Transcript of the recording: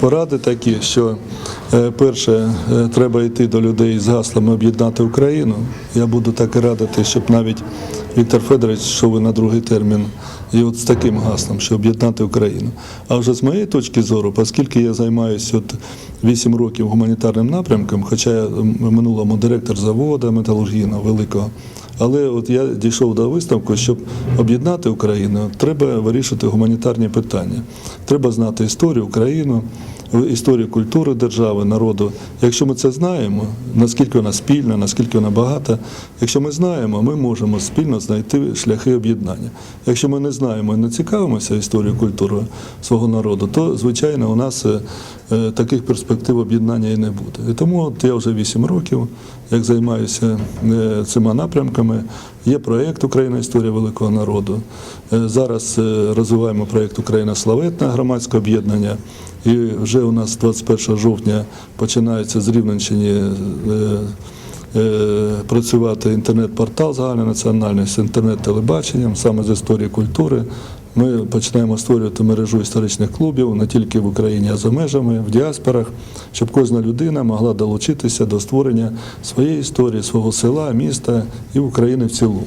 Поради такі, що е, перше, е, треба йти до людей з гаслами об'єднати Україну. Я буду так і радити, щоб навіть Віктор Федорович йшов і на другий термін. І от з таким гаслом, що об'єднати Україну. А вже з моєї точки зору, оскільки я займаюся от 8 років гуманітарним напрямком, хоча я минулому директор заводу металургійного великого, але от я дійшов до висновку, щоб об'єднати Україну, треба вирішити гуманітарні питання. Треба знати історію України, історію культури держави, народу. Якщо ми це знаємо, наскільки вона спільна, наскільки вона багата, якщо ми знаємо, ми можемо спільно знайти шляхи об'єднання. Якщо ми не знаємо і не цікавимося історією культури свого народу, то звичайно у нас е, е, таких перспектив об'єднання і не буде. І тому от я вже 8 років, як займаюся е, цими напрямками. Є проєкт Україна історія великого народу. Зараз розвиваємо проєкт Україна славетна громадське об'єднання. І вже у нас 21 жовтня починається з Рівненщини е, е, працювати інтернет-портал загальнонаціональний з інтернет-телебаченням, саме з історії культури. Ми починаємо створювати мережу історичних клубів не тільки в Україні, а за межами, в діаспорах, щоб кожна людина могла долучитися до створення своєї історії, свого села, міста і України в цілому.